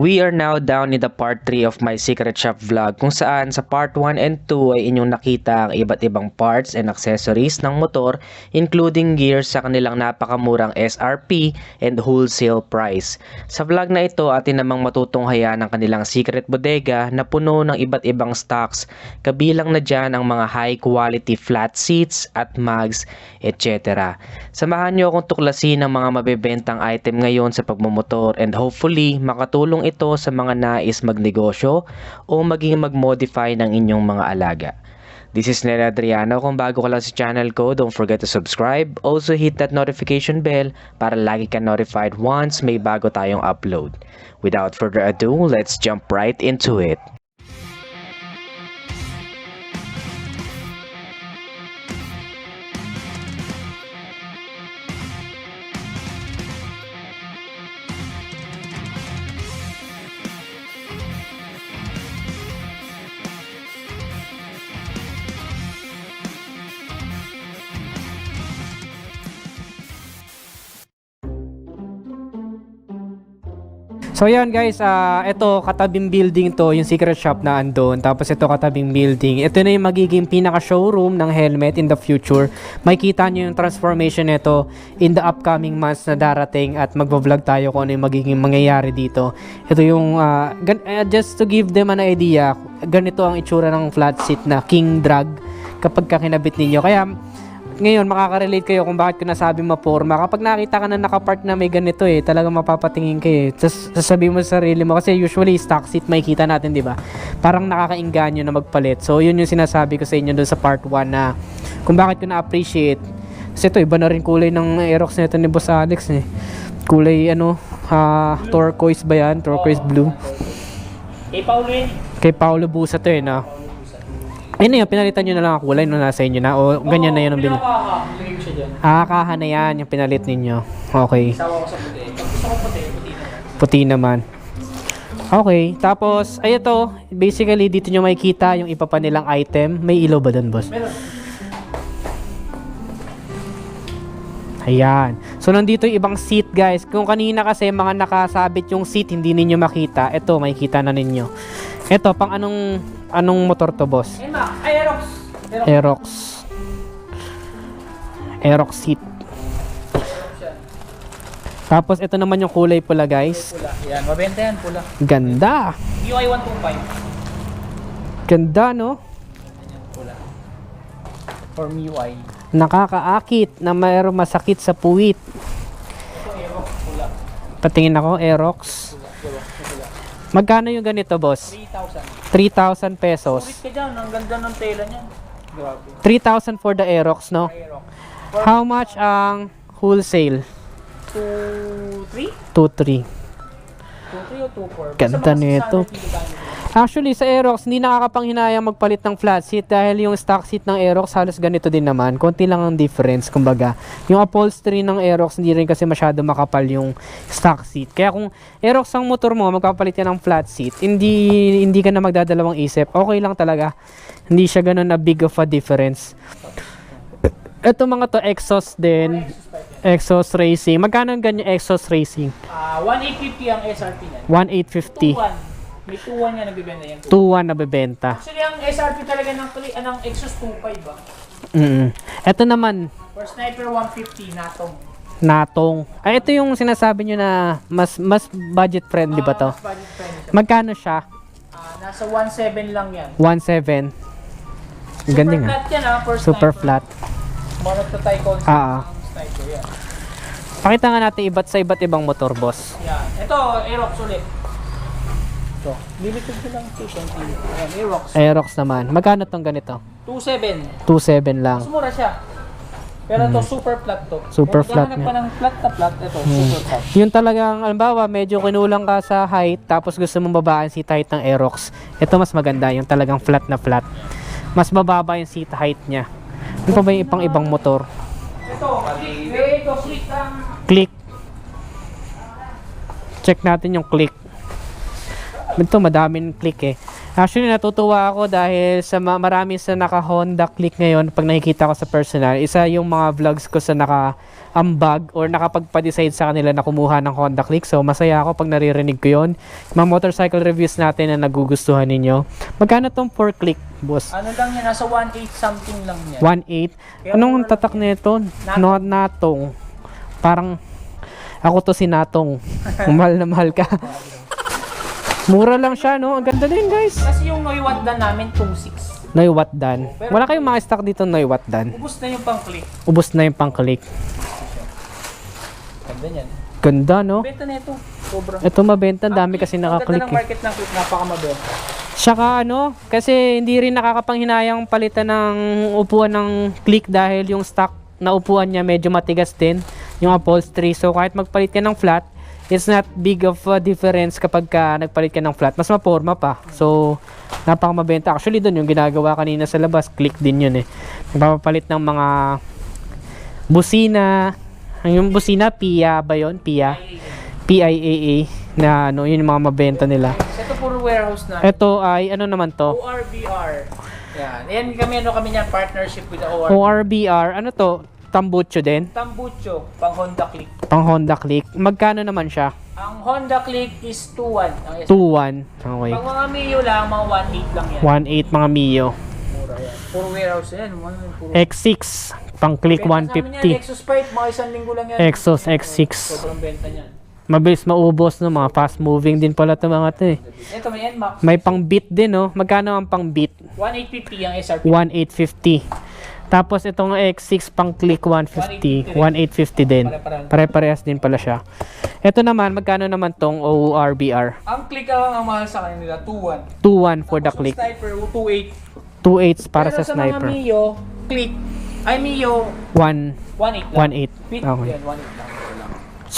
We are now down in the part 3 of my secret shop vlog kung saan sa part 1 and 2 ay inyong nakita ang iba't ibang parts and accessories ng motor including gears sa kanilang napakamurang SRP and wholesale price. Sa vlog na ito atin namang matutunghayan ang kanilang secret bodega na puno ng iba't ibang stocks kabilang na dyan ang mga high quality flat seats at mugs etc. Samahan nyo akong tuklasin ang mga mabebentang item ngayon sa pagmumotor and hopefully makatulong ito sa mga nais magnegosyo o maging mag-modify ng inyong mga alaga. This is Nel Adriano. Kung bago ka lang sa channel ko, don't forget to subscribe. Also hit that notification bell para lagi ka notified once may bago tayong upload. Without further ado, let's jump right into it. So yan guys, ah ito katabing building to, yung secret shop na andun. Tapos ito katabing building. Ito na yung magiging pinaka showroom ng helmet in the future. Makikita nyo yung transformation nito in the upcoming months na darating at magvo-vlog tayo kung ano yung magiging mangyayari dito. Ito yung gan- eh, just to give them an idea, ganito ang itsura ng flat seat na King Drag kapag kakinabit ninyo. Kaya ngayon makaka-relate kayo kung bakit ko nasabi maporma. Kapag nakita ka na nakapark na may ganito eh, talagang mapapatingin kayo eh. Sasabihin mo sa sarili mo kasi usually stock seat makikita natin, 'di ba? Parang nakakainganyo na magpalit. So, yun yung sinasabi ko sa inyo doon sa part 1 na kung bakit ko na-appreciate. Kasi ito, iba na rin kulay ng Aerox nito ni Boss Alex eh. Kulay ano, ah, turquoise ba yan? Turquoise blue. Eh, Paulo yun. Kay Paolo Busa to eh, no? Ayun na yun, pinalitan nyo na lang ang kulay no nasa inyo na o ganyan na yun ang binili. Ah, kaha na yan, yung pinalit ninyo. Okay. Sawa ko sa puti. Pag gusto ko puti, puti na. Puti naman. Okay. Tapos, ay ito, basically dito nyo makikita yung iba pa nilang item. May ilaw ba doon, boss? Meron. Ayan. So, nandito yung ibang seat, guys. Kung kanina kasi mga nakasabit yung seat, hindi ninyo makita. Ito, makikita na ninyo. Ito, pang anong, anong motor to, boss? Aerox. Aerox. Aerox. Seat. Tapos, ito naman yung kulay pula, guys. Pula. Yan, mabenta yan, pula. Ganda. UI 125. Ganda, no? Pula. For MIUI. Nakakaakit na mayroong masakit sa puwit. Ito, Aerox, pula. Patingin ako, Aerox. Pula, pula. Magkano yung ganito, boss? 3,000. 3,000 pesos. Kumit ka dyan, ang ganda ng tela niyan. Grabe. 3,000 for the Aerox, no? Aerox. How much ang wholesale? 2, 3? 2,3. 2, 3 o 2, 4? Ganda nito. Actually, sa Aerox, hindi nakakapanghinayang magpalit ng flat seat dahil yung stock seat ng Aerox halos ganito din naman. Konti lang ang difference, kumbaga. Yung upholstery ng Aerox, hindi rin kasi masyado makapal yung stock seat. Kaya kung Aerox ang motor mo, magpapalit yan ng flat seat, hindi, hindi ka na magdadalawang isip. Okay lang talaga. Hindi siya ganun na big of a difference. Ito mga to, exhaust din. Exhaust racing. Magkano ganyan exhaust racing? Ah, 1,850 ang SRP niyan. 1,850. 2,1. May 2,1 yan nagbibenta yan. 2,1 na bebenta. Actually, ang SRP talaga ng, ah, ng Exos 2.5 ba? Mm Ito naman, For Sniper 150, natong. natong. Ay, ito yung sinasabi nyo na mas mas budget friendly ba to? Ah, mas budget friendly siya. Magkano siya? Ah, nasa 1.7 lang yan. 1.7. Ang ganda Super nga. flat yan ha, for Super Sniper. flat. Monoclotay concept Ah, ah. ng Sniper yan. Pakita nga natin iba't sa iba't ibang motor, boss. Yan. Ito, Aerox ulit. Ito. Limited ko lang ito. Ayan, Aerox. Aerox naman. Magkano tong ganito? 2.7. 2.7 lang. Mas mura siya. Pero ito, super flat to. Super Kung flat naghahanap nga. Hmm. ka ng flat na flat, ito, super flat. Yung talagang, alimbawa, medyo kinulang ka sa height, tapos gusto mong babaan seat height ng Aerox. Ito mas maganda, yung talagang flat na flat. Mas mababa yung seat height niya. Ano pa ba yung ipang ibang motor? Ito, click. Eh, ito, click ang... Click. Check natin yung click. Ito, madaming click eh. Actually, natutuwa ako dahil sa ma- marami sa naka-Honda Click ngayon, pag nakikita ko sa personal, isa yung mga vlogs ko sa naka-ambag or nakapagpa-decide sa kanila na kumuha ng Honda Click. So, masaya ako pag naririnig ko yun. Mga motorcycle reviews natin na nagugustuhan ninyo. Magkano tong 4 click, boss? Ano lang yan, nasa 1.8 something lang yan. 1.8. Anong tatak nito? No, natong. Parang ako to si Natong. mahal na mahal ka. Mura lang siya, no? Ang ganda din, guys. Kasi yung Noy Watdan namin, 2.6. Noy Watdan. Wala kayong mga stock dito Noy Watdan. Ubus na yung pang-click. Ubus na yung pang-click. Ganda niyan. Ganda, no? Benta na ito. Sobra. Ito mabenta, ang dami kasi Ang nakaklik ganda ng eh. market ng click, napakamabenta. Tsaka ano, kasi hindi rin nakakapanghinayang palitan ng upuan ng click dahil yung stock na upuan niya medyo matigas din, yung upholstery. So kahit magpalit ka ng flat, it's not big of a difference kapag ka nagpalit ka ng flat. Mas maporma pa. So, napakamabenta. Actually, doon yung ginagawa kanina sa labas, click din yun eh. Nagpapalit ng mga busina. Yung busina, PIA ba yun? PIA? PIAA na ano, yun yung mga mabenta nila. Ito puro warehouse na. Ito ay ano naman to? ORBR. Yan. Yan kami ano kami niyan partnership with the ORBR. ORBR, ano to? Tambucho din? Tambucho, pang Honda Click. Pang Honda Click. Magkano naman siya? Ang Honda Click is 2.1. Ang S- 2.1. Okay. Pag mga Mio lang, mga 1.8 lang yan. 1.8 mga Mio. Mura yan. Puro warehouse yan. Puro. X6. Pang Click Benta sa amin yan, 150. Exos Sprite, mga isang linggo lang yan. Exos X6. Sobrang benta niyan. Mabilis maubos no, mga fast moving din pala ito mga to eh. Ito may NMAX. May pang beat din no. Magkano ang pang beat? 1.850 ang SRP. 1.850. Tapos itong X6 pang click 150, 1.850 din. Pare-parehas din pala siya. Ito naman, magkano naman tong ORBR? Ang click lang ang mahal sa kanila, 2.1. 2.1 for the click. Sniper, 2.8. 2.8 para Pero sa sniper. mga Mio, click, ay Mio, 1 1.8 lang. 1.8. Fit Okay. yan, 1.8 lang. Ito lang.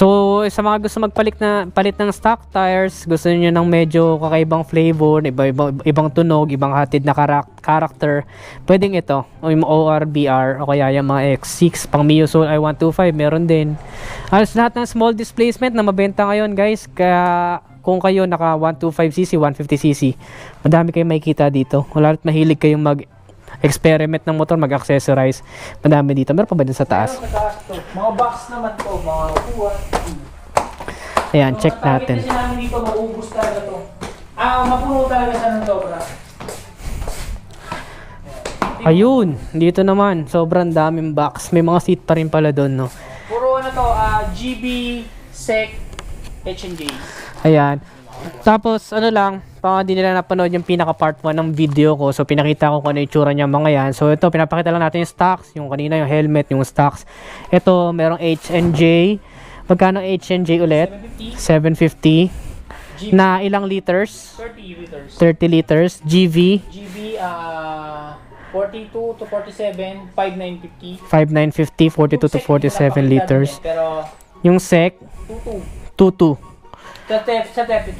So, sa mga gusto magpalit na palit ng stock tires, gusto niyo ng medyo kakaibang flavor, iba, iba, ibang tunog, ibang hatid na karak- character, pwedeng ito, yung ORBR, o kaya yung mga X6, pang Mio Soul i125, meron din. Halos lahat ng small displacement na mabenta ngayon, guys, kaya kung kayo naka 125cc, 150cc, madami kayong makikita dito. Wala at mahilig kayong mag experiment ng motor, mag-accessorize. Madami dito. Meron pa ba din sa taas? Sa taas to, mga box naman to, mga upuan. Ayan, check natin. kasi namin dito, maubos talaga to. Ah, mapuno talaga siya ng sobra. Ayun, dito naman, sobrang daming box. May mga seat pa rin pala doon, no? Puro ano to, ah, GB, SEC, H&J. Ayan. Tapos, ano lang, baka di nila napanood yung pinaka part 1 ng video ko. So, pinakita ko kung ano yung tsura niya mga yan. So, ito, pinapakita lang natin yung stocks. Yung kanina, yung helmet, yung stocks. Ito, merong H&J. Magkano H&J ulit? 750, 750. GB, Na ilang liters? 30 liters. 30 liters. GV, GB, ah, 42 to 47, 5950. 5950, 42 to 47 liters. Pero, Yung SEC, 22. 22. Sa, tef, sa 32,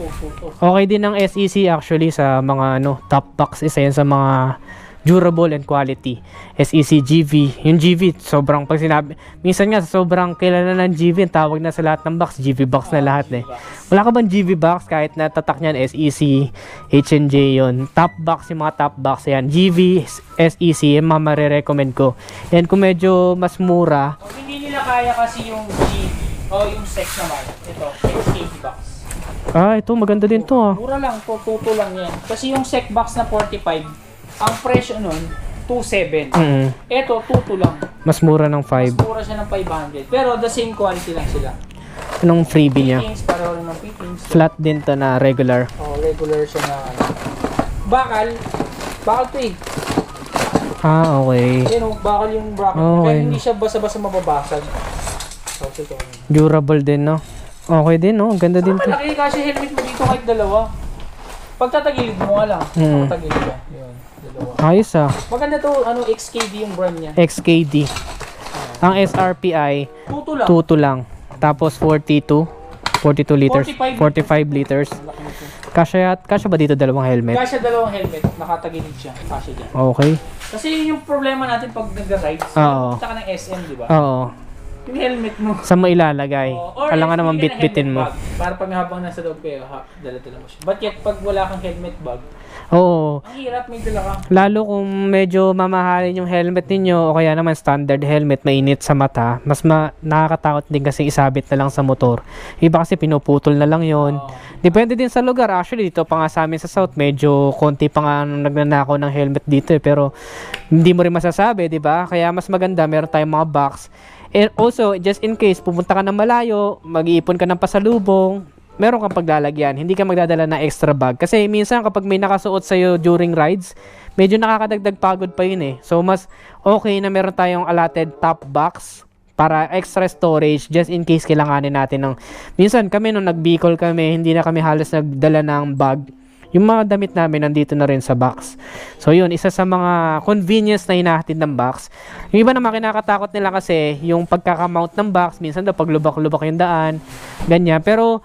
22. Okay din ng SEC actually sa mga ano, top box isa yan sa mga durable and quality. SEC GV. Yung GV, sobrang pag sinabi, minsan nga sobrang kilala ng GV, ang tawag na sa lahat ng box, GV box na lahat eh. Wala ka bang GV box kahit na tatak niyan SEC, H&J yon Top box, yung mga top box yan. GV, SEC, yung mga marirecommend ko. And kung medyo mas mura, Kung hindi nila kaya kasi yung GB o yung SEC naman, ito, XKB box. Ah, ito maganda din to ah. Mura lang, to, tuto lang yan. Kasi yung SEC box na 45, ang presyo nun, 2.7. Mm, Ito, tuto lang. mas mura ng Mas 5. mura siya ng 500. Pero the same quality lang sila. Anong freebie niya? Fittings, pareho rin ng fittings. Flat din to na regular. Oh, regular siya na ano. Bakal, bakal to eh. Ah, okay. Yan oh, bakal yung bracket. Okay. Kaya hindi siya basa-basa mababasag. So, ito. Durable din, no? Okay din, no? Ang Ganda din to. Malaki kasi helmet mo dito kahit dalawa. Pagtatagilid mo lang. Mm. Pagtatagilid ka. Yun, dalawa. Ayos ah. Maganda to, ano, XKD yung brand niya. XKD. Ang SRPI, Tuto lang. 2 lang. Tapos 42. 42 liters. 45 45 liters. Kasya, kasya ba dito dalawang helmet? Kaya siya dalawang helmet, nakatagilid siya. Kasya dyan. Okay. Kasi yun yung problema natin pag nag-ride. Oo. Punta ka ng SM, di ba? Oo. Yung helmet mo. Sa mo ilalagay. Oo. Or Kailangan else, naman bigyan ng bitbitin helmet mo. bag. Para pag habang nasa loob kayo, ha, dala-dala mo siya. But yet, pag wala kang helmet bag, Oo. ang hirap may dala ka. Lalo kung medyo mamahalin yung helmet ninyo o kaya naman standard helmet, mainit sa mata, mas ma- nakakatakot din kasi isabit na lang sa motor. Iba kasi pinuputol na lang yon. Oo. Depende din sa lugar. Actually, dito pa nga sa amin sa South, medyo konti pa nga nung nagnanakaw ng helmet dito eh. Pero hindi mo rin masasabi, di ba? Kaya mas maganda, meron tayong mga box. And also, just in case, pupunta ka ng malayo, mag-iipon ka ng pasalubong, meron kang paglalagyan. Hindi ka magdadala ng extra bag. Kasi minsan kapag may nakasuot sa'yo during rides, medyo nakakadagdag pagod pa yun eh. So, mas okay na meron tayong allotted top box para extra storage just in case kailanganin natin ng minsan kami nung nag-Bicol kami hindi na kami halos nagdala ng bag yung mga damit namin nandito na rin sa box so yun isa sa mga convenience na hinahatid ng box yung iba naman kinakatakot nila kasi yung pagkakamount ng box minsan daw pag lubak-lubak yung daan ganyan pero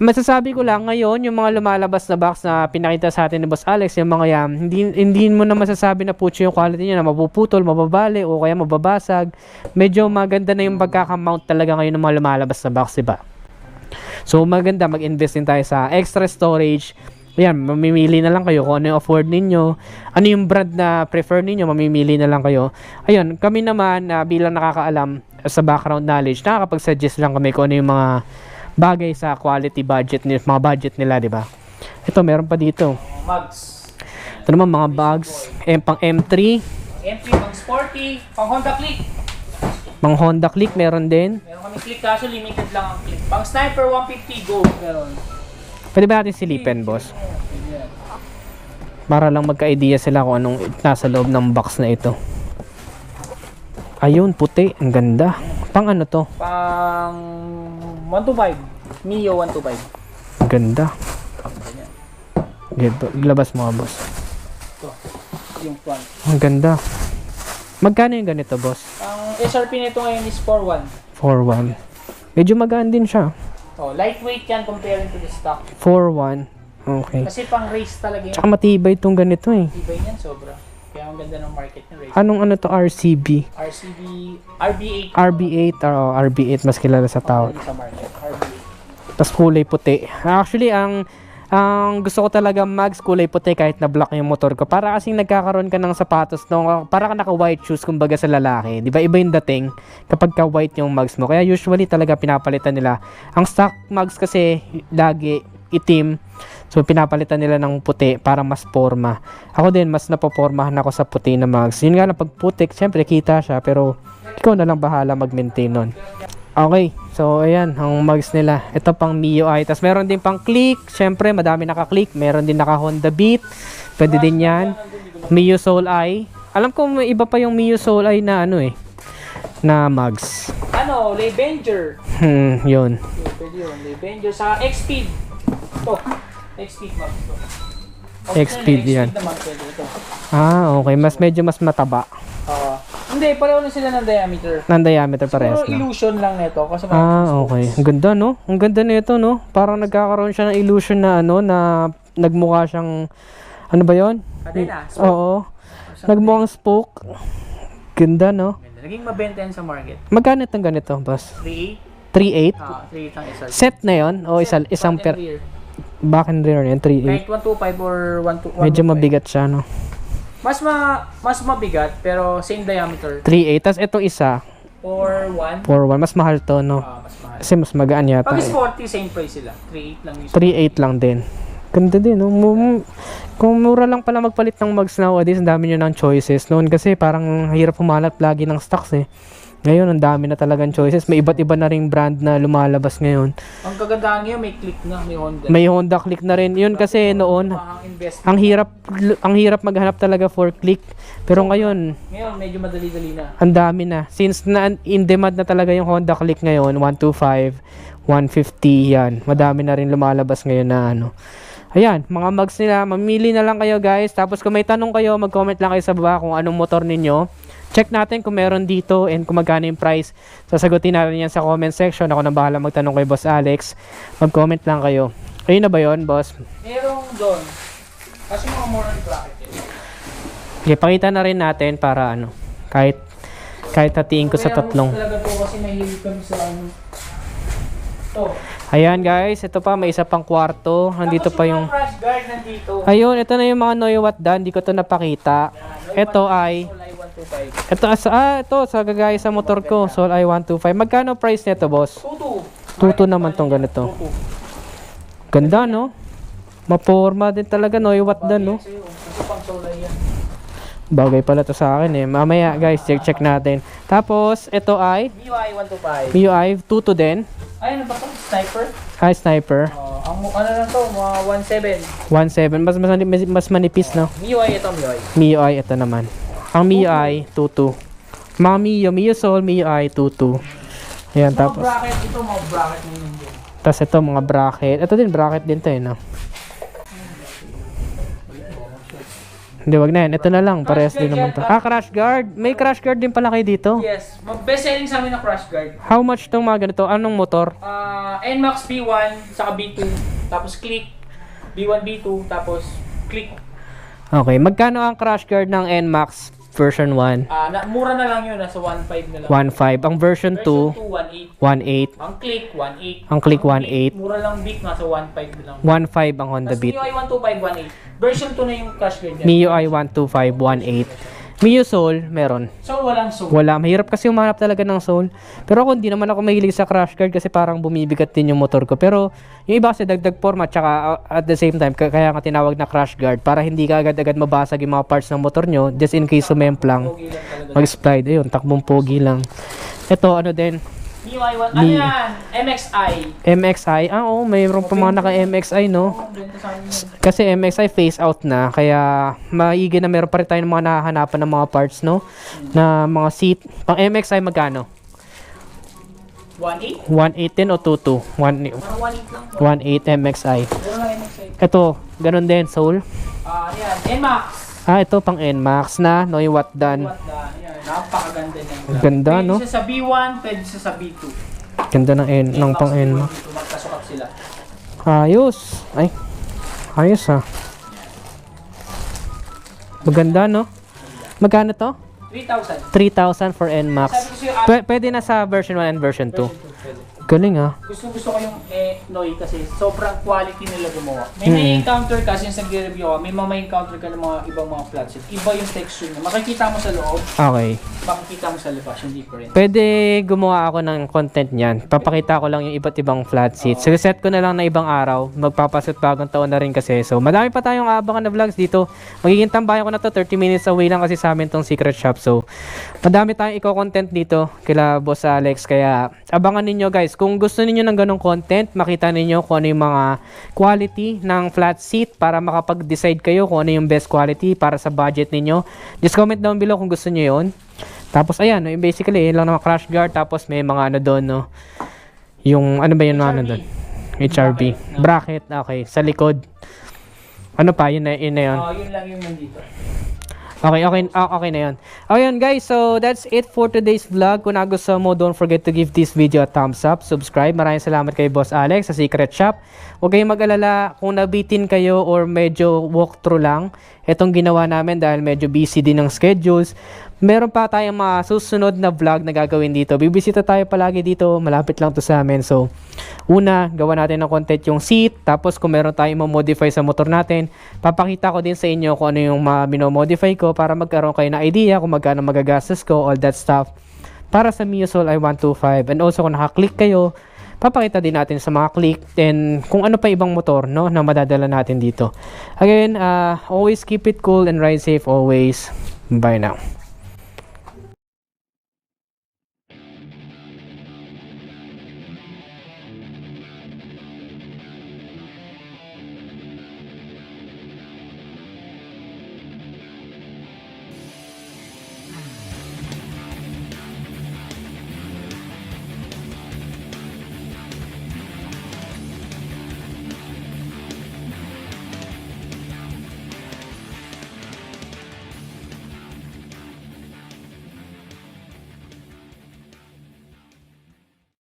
Masasabi ko lang ngayon, yung mga lumalabas na box na pinakita sa atin ni Boss Alex, yung mga yan, hindi, hindi mo na masasabi na putyo yung quality niya na mapuputol, mababali, o kaya mababasag. Medyo maganda na yung pagkakamount talaga ngayon ng mga lumalabas na box, diba? So maganda mag-invest din tayo sa extra storage. Ayan, mamimili na lang kayo kung ano yung afford ninyo. Ano yung brand na prefer ninyo, mamimili na lang kayo. Ayun, kami naman na bilang nakakaalam sa background knowledge, nakakapag-suggest lang kami kung ano yung mga bagay sa quality budget nila, mga budget nila, di ba? Ito, meron pa dito. Mugs. Ito naman mga bags, M, pang M3, M3, pang sporty, pang Honda Click. mga Honda Click meron din. Meron kami click kaso limited lang ang click. Pang sniper 150 go. Meron. Pwede ba natin silipin, boss? Para lang magka-idea sila kung anong nasa loob ng box na ito. Ayun, puti. Ang ganda. Pang ano to? Pang 125. Mio 125. Ang ganda. Gito, labas mo boss. Ito. Yung front. Ang ganda. Magkano yung ganito, boss? Ang SRP nito ngayon is 41. 4.1. Medyo magaan din siya. Oh, lightweight yan comparing to the stock. 4.1. Okay. Kasi pang race talaga yun. Tsaka matibay itong ganito eh. Ibay niyan sobra. Kaya ang ganda ng market ng race. Anong ano to RCB? RCB, RB8. RB8 or oh, RB8 mas kilala sa tawag. Sa market. RB8. Tapos kulay puti. Actually, ang ang gusto ko talaga mags kulay puti kahit na black yung motor ko. Para kasing nagkakaroon ka ng sapatos no, para ka naka white shoes kumbaga sa lalaki. 'Di ba? Iba yung dating kapag ka white yung mags mo. Kaya usually talaga pinapalitan nila. Ang stock mags kasi lagi itim. So pinapalitan nila ng puti para mas forma. Ako din mas napopormahan ako sa puti na mags. Yun nga lang pag putik, syempre kita siya pero ikaw na lang bahala mag-maintain nun. Okay, so ayan, ang mags nila. Ito pang MIUI. Tapos meron din pang click. Siyempre, madami naka-click. Meron din naka Honda Beat. Pwede din yan. Mio Soul Eye. Alam ko may iba pa yung Mio Soul Eye na ano eh. Na mags. Ano, Levenger. Hmm, yun. Pwede yun. Levenger sa X-Speed. Ito. X-Speed ito. X-Speed yan. X-Speed naman pwede ito. Ah, okay. Mas medyo mas mataba. Ah, hindi, pareho na sila ng diameter. Ng diameter parehas lang. illusion lang nito kasi Ah, okay. Ang ganda, no? Ang ganda nito, no? Parang nagkakaroon siya ng illusion na ano, na nagmukha siyang, ano ba yon? Kadena. Oo. Nagmukhang spoke. Ganda, no? Ganda. Naging mabenta yan sa market. Magkano itong ganito, boss? 3.8? 3.8? Ah, 3.8 ang SRP. Set na yon O isa, isang per... rear. Back and rear yan, 3.8. Kahit 125 or 125. Medyo mabigat siya, no? Mas ma mas mabigat pero same diameter. 3.8. Tapos itong isa, Or 1. 4.1. Mas mahal to, no? Ah, mas mahal. Kasi mas magaan yata. Pag eh. sporty, same price sila. 3.8 lang yung 3.8 lang din. Ganda din, no? Mu- Kung mura lang pala magpalit ng mags nowadays, ang dami nyo ng choices. Noon kasi parang hirap humanap lagi ng stocks eh. Ngayon, ang dami na talagang choices. May iba't iba na ring brand na lumalabas ngayon. Ang kagandahan ngayon, may click na, may Honda. May Honda Click na rin. Yun kasi noon, Ang hirap ang hirap maghanap talaga for click. Pero ngayon, Ngayon, medyo madali-dali na. ang dami na. Since na in demand na talaga yung Honda Click ngayon, 125, 150 yan. Madami na rin lumalabas ngayon na ano. Ayan, mga mugs nila, mamili na lang kayo guys. Tapos kung may tanong kayo, mag-comment lang kayo sa baba kung anong motor ninyo. Check natin kung meron dito and kung magkano yung price. Sasagutin natin yan sa comment section. Ako na bahala magtanong kay Boss Alex. Mag-comment lang kayo. Ayun na ba yon boss? Merong doon. Kasi mga more on bracket yun. Okay, pakita na rin natin para ano, kahit Kahit hatiin ko sa Warehouse tatlong. talaga to kasi mahilig kami sa ano. To. Ayan guys, ito pa, may isa pang kwarto. Nandito Tapos pa yung... crash guard nandito. Ayun, ito na yung mga Noywatt Dan. Hindi ko to napakita. Ito ay... Solay 125. Ito, sa, ah, ito, sa gagaya sa motor ko. Sol I-125. Magkano price nito, boss? Tutu. Tuto naman tong ganito. Ganda, no? Maporma din talaga, no? Pang solay yan. Bagay pala to sa akin, eh. Mamaya, guys, check-check natin. Tapos, ito ay... MIUI 125. MIUI, tuto din. Ay, ano ba to? Sniper? Ay, sniper. Uh, ang ano lang to, mga 17. 1.7. Mas, mas, mas, mas manipis, no? MIUI ito, MIUI. MIUI, ito naman. Ang MIUI, 22. Mga MIUI, MIUI Soul, MIUI, 22. Ayan, Mga tapos. bracket ito, mga bracket na yun. Tapos ito, mga bracket. Ito din, bracket din to, eh, no? Hindi, wag na yan. Ito na lang. Parehas din naman to. Ah, crash guard. May crash guard din pala kayo dito. Yes, best selling sa amin na crash guard. How much tong mga ganito? Anong motor? Ah, NMAX B1, saka B2, tapos click, B1, B2, tapos click. Okay, magkano ang crash guard ng NMAX version 1? Ah, na, mura na lang yun, nasa 1.5 na lang. 1.5. Ang version 2, Version 2, 1.8. 1.8. Ang click, 1.8. Ang click, Ang 1.8. Mura lang big, nasa 1.5 na lang. 1.5 ang Honda Tapos Beat. MIUI 125, 1.8. Version 2 na yung crash guard niya. MIUI 125, 1.8. MIUI Soul, meron. So, walang so. Wala, mahirap kasi umanap talaga ng soul. Pero ako hindi naman ako mahilig sa crash guard kasi parang bumibigat din yung motor ko. Pero yung iba kasi dagdag format tsaka uh, at the same time, kaya nga tinawag na crash guard para hindi ka agad-agad mabasag yung mga parts ng motor nyo just in case sumemplang, mag-slide. Ayun, takbong pogi lang. Ito, ano din, 1, ano Mi- yan? MXI. MXI. Ah, oo, mayroon pa mga naka-MXI, no? Ang benta sa amin yun. Kasi MXI phase out na, kaya maigi na meron pa rin tayo ng mga nahahanapan ng mga parts, no? Na mga seat. Pang MXI magkano? 1.8? 118 o 22? 1, Parang 1.8 lang. 1.8 MXI. Mura lang MXI. Ito, ganun din, Soul. Ah, yan. NMAX. Ah, ito pang NMAX na, Noy Watt Dan. What the, Napakaganda niyan. Ganda, pwede no? siya sa B1, pwede siya sa B2. Ganda ng N, ng pang. B2, magkasukat sila. Ayos. Ay, ayos ha. Maganda, no? Magkano to? 3,000. 3,000 for NMAX. P- pwede na sa version 1 and version 2. version two, pwede. Galing ah. Gusto gusto ko yung eh, Noi kasi sobrang quality nila gumawa. May may Hmm. encounter kasi yung nagre-review ako, may mga encounter ka ng mga ibang mga flat set. Iba yung texture niya. Makikita mo sa loob, Okay. makikita mo sa labas yung different. Pwede gumawa ako ng content niyan. Papakita ko lang yung iba't ibang flat seats. So, set ko na lang na ibang araw. Magpapasot bagong taon na rin kasi. So, madami pa tayong aabangan na vlogs dito. Magiging tambayan ko na to. 30 minutes away lang kasi sa amin tong secret shop. So, madami tayong i-content dito kila Boss Alex. Kaya, abangan ninyo guys. Kung gusto ninyo ng ganong content, makita ninyo kung ano yung mga quality ng flat seat para makapag-decide kayo kung ano yung best quality para sa budget ninyo. Just comment down below kung gusto nyo yon tapos ayan, yung basically, yun lang naman crash guard. Tapos may mga ano doon, no. Yung, ano ba yun mga ano doon? HRB. Bracket, okay. Sa likod. Ano pa, yun na yun. Na yun. Oh, yun lang yung nandito. Okay, okay, ah, okay na yun. Ayun guys, so that's it for today's vlog. Kung nagustuhan mo, don't forget to give this video a thumbs up, subscribe. Maraming salamat kay Boss Alex sa Secret Shop. Huwag kayong mag-alala kung nabitin kayo or medyo walkthrough lang. Itong ginawa namin dahil medyo busy din ng schedules. Meron pa tayong mga susunod na vlog na gagawin dito. Bibisita tayo palagi dito. Malapit lang to sa amin. So, una, gawa natin ng content yung seat. Tapos, kung meron tayong modify sa motor natin, papakita ko din sa inyo kung ano yung mga minomodify ko para magkaroon kayo na idea kung magkano magagastos ko, all that stuff. Para sa Mio Soul i125. And also, kung nakaklik kayo, papakita din natin sa mga click and kung ano pa ibang motor no na madadala natin dito. Again, uh, always keep it cool and ride safe always. Bye now.